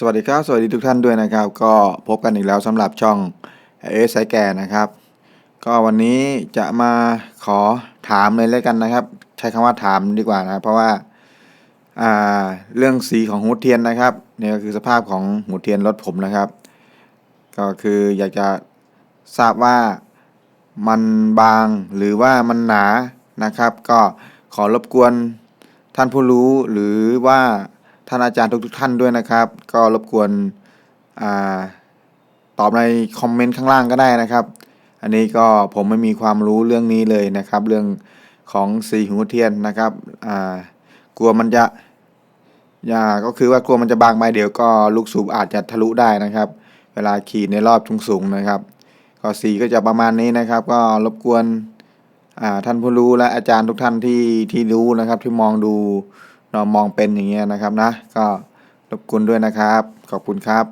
สวัสดีครับ สวัสดีทุกท่านด้วยนะครับ ก็พบกันอีกแล้วสำหรับช่องเอสไซแก่นะครับ ก็วันนี้จะมาขอถามเลยแล้วกันนะครับ ใช้คำว่าถามดีกว่านะเพราะว่าาเรื่องสีของหูเทียนนะครับนี่ก็คือสภาพของหูเทียนรถผมนะครับ ก็คืออยากจะทราบว่ามันบางหรือว่ามันหนานะครับ ก็ขอรบกวนท่านผู้รู้หรือว่า ท่านอาจารย์ทุกๆท่านด้วยนะครับ ก็รบกวนอตอบในคอมเมนต์ข้างล่างก็ได้นะครับ อันนี้ก็ผมไม่มีความรู้เรื่องนี้เลยนะครับ เรื่องของสีหูเทียนนะครับกลัวมันจะอย่าก็คือว่ากลัวมันจะบางไปเดี๋ยวก็ลูกสูบอาจจะทะลุได้นะครับ เวลาขี่ในรอบสูงๆนะครับ ก็สีก็จะประมาณนี้นะครับ ก็รบกวนท่านผู้รู้และอาจารย์ทุกท่านที่ที่รู้นะครับ ที่มองดู เรามองเป็นอย่างเงี้ยนะครับนะ ก็รบกวนด้วยนะครับ ขอบคุณครับ